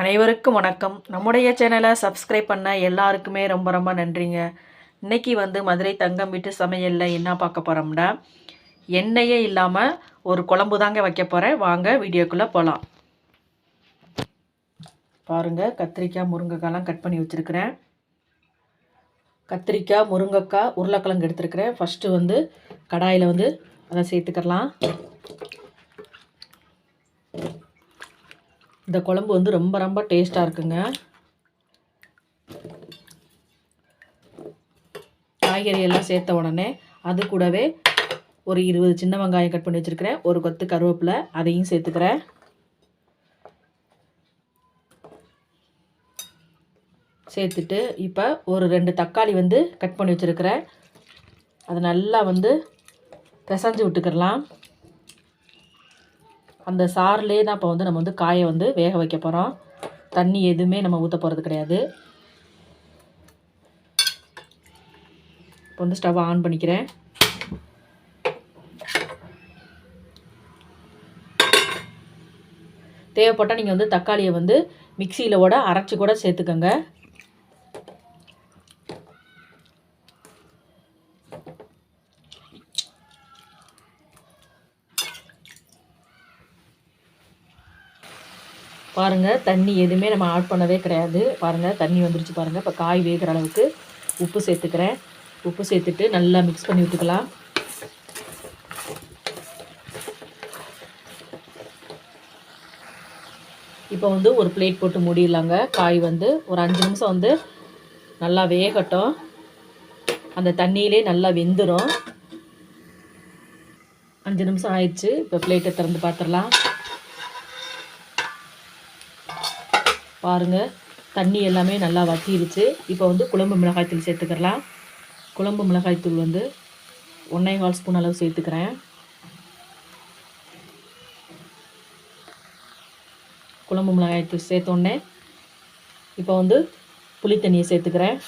அனைவருக்கும் வணக்கம். நம்முடைய சேனலை சப்ஸ்கிரைப் பண்ண எல்லாருக்குமே ரொம்ப ரொம்ப நன்றிங்க. இன்றைக்கி வந்து மதுரை தங்கம் வீட்டு சமையலில் என்ன பார்க்க போகிறோம்னா எண்ணெயே இல்லாமல் ஒரு குழம்பு தாங்க வைக்க போகிறேன் வாங்க வீடியோக்குள்ளே போகலாம் பாருங்கள் கத்திரிக்காய் முருங்கைக்காய்லாம் கட் பண்ணி வச்சுருக்கிறேன். கத்திரிக்காய் முருங்கைக்காய் உருளைக்கிழங்கு எடுத்துருக்கிறேன். ஃபஸ்ட்டு வந்து கடாயில் வந்து அதை சேர்த்துக்கலாம் இந்த குழம்பு வந்து ரொம்ப ரொம்ப டேஸ்ட்டாக இருக்குங்க. காய்கறி எல்லாம் சேர்த்த உடனே அது கூடவே ஒரு இருபது சின்ன வெங்காயம் கட் பண்ணி வச்சுருக்கிறேன். ஒரு கொத்து கருவேப்பிலை அதையும் சேர்த்துக்கிறேன். சேர்த்துட்டு இப்போ ஒரு ரெண்டு தக்காளி வந்து கட் பண்ணி வச்சுருக்கிறேன். அதை நல்லா வந்து பிசைஞ்சு விட்டுக்கிடலாம் அந்த சாறுலேயே தான் இப்போ வந்து நம்ம வந்து காயை வந்து வேக வைக்க போகிறோம் தண்ணி எதுவுமே நம்ம ஊற்ற போகிறது கிடையாது. இப்போ வந்து ஸ்டவ் ஆன் பண்ணிக்கிறேன். தேவைப்பட்டால் நீங்கள் வந்து தக்காளியை வந்து மிக்சியில் கூட அரைச்சி கூட சேர்த்துக்கோங்க. பாருங்கள் தண்ணி எதுவுமே நம்ம ஆட் பண்ணவே கிடையாது. பாருங்கள் தண்ணி வந்துருச்சு பாருங்கள் இப்போ காய் வேகிற அளவுக்கு உப்பு சேர்த்துக்கிறேன். உப்பு சேர்த்துட்டு நல்லா மிக்ஸ் பண்ணி விட்டுக்கலாம். இப்போ வந்து ஒரு பிளேட் போட்டு மூடிடலாங்க. காய் வந்து ஒரு அஞ்சு நிமிஷம் வந்து நல்லா வேகட்டும். அந்த தண்ணியிலே நல்லா வெந்துடும் அஞ்சு நிமிஷம் ஆயிடுச்சு. இப்போ பிளேட்டை திறந்து பார்த்துடலாம் பாருங்கள் தண்ணி எல்லாமே நல்லா வற்றிருச்சு இப்போ வந்து குழம்பு மிளகாய்த்தூள் சேர்த்துக்கிறலாம். குழம்பு மிளகாய்த்தூள் வந்து ஒன்றே கால் ஸ்பூன் அளவு சேர்த்துக்கிறேன். குழம்பு மிளகாய்த்தூள் சேர்த்தோடனே இப்போ வந்து புளி தண்ணியை சேர்த்துக்கிறேன்.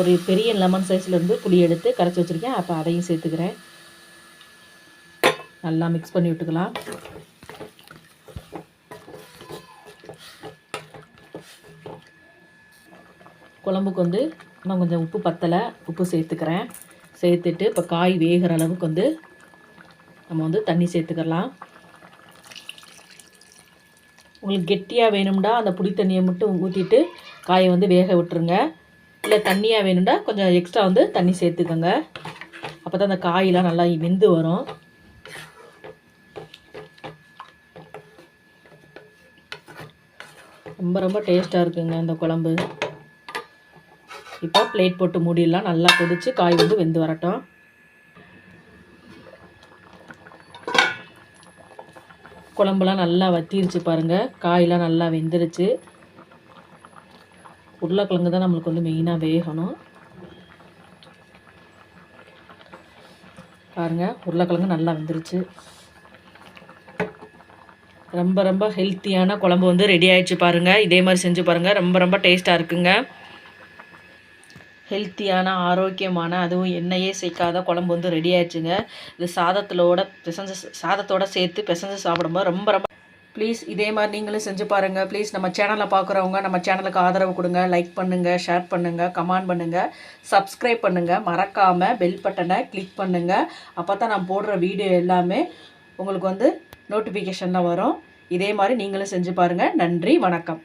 ஒரு பெரிய லெமன் சைஸ்லேருந்து புளி எடுத்து கரைச்சி வச்சுருக்கேன். அப்போ அதையும் சேர்த்துக்கிறேன். நல்லா மிக்ஸ் பண்ணி விட்டுக்கலாம். குழம்புக்கு வந்து இன்னும் கொஞ்சம் உப்பு பத்தலை உப்பு சேர்த்துக்கிறேன். சேர்த்துட்டு இப்போ காய் வேகிற அளவுக்கு வந்து நம்ம வந்து தண்ணி சேர்த்துக்கலாம். உங்களுக்கு கெட்டியாக வேணும்டா அந்த புளி தண்ணியை மட்டும் ஊற்றிட்டு காயை வந்து வேக விட்டுருங்க. இல்லை தண்ணியாக வேணும்டா கொஞ்சம் எக்ஸ்ட்ரா வந்து தண்ணி சேர்த்துக்கோங்க. அப்போ தான் அந்த காயெலாம் நல்லா வெந்து வரும். ரொம்ப ரொம்ப டேஸ்ட்டாக இருக்குங்க இந்த குழம்பு. இப்போ பிளேட் போட்டு மூடிடலாம். நல்லா கொதித்து காய் வந்து வெந்து வரட்டும். குழம்புலாம் நல்லா வத்திருச்சு பாருங்கள் காயெலாம் நல்லா வெந்துருச்சு. உருளைக்கிழங்கு தான் நம்மளுக்கு வந்து மெயினாக வேகணும். பாருங்கள் உருளைக்கிழங்கு நல்லா வெந்துருச்சு. ரொம்ப ரொம்ப ஹெல்த்தியான குழம்பு வந்து ரெடி ஆகிடுச்சு பாருங்கள் இதே மாதிரி செஞ்சு பாருங்கள் ரொம்ப ரொம்ப டேஸ்ட்டாக இருக்குங்க. ஹெல்த்தியான ஆரோக்கியமான அதுவும் எண்ணெயே சேர்க்காத குழம்பு வந்து ரெடி ஆயிடுச்சுங்க. இது சாதத்திலோட பிசைஞ்சு சாதத்தோட சேர்த்து பிசைஞ்சு சாப்பிடும்போது ரொம்ப ரொம்ப ப்ளீஸ் இதே மாதிரி நீங்களும் செஞ்சு பாருங்கள் ப்ளீஸ் நம்ம சேனலை பார்க்குறவங்க நம்ம சேனலுக்கு ஆதரவு கொடுங்க. லைக் பண்ணுங்கள் ஷேர் பண்ணுங்கள் கமெண்ட் பண்ணுங்கள் சப்ஸ்கிரைப் பண்ணுங்கள் மறக்காமல் பெல் பட்டனை கிளிக் பண்ணுங்கள் அப்போ தான் நான் போடுற வீடியோ எல்லாமே உங்களுக்கு வந்து நோட்டிஃபிகேஷனில் வரும். இதே மாதிரி நீங்களும் செஞ்சு பாருங்கள் நன்றி வணக்கம்.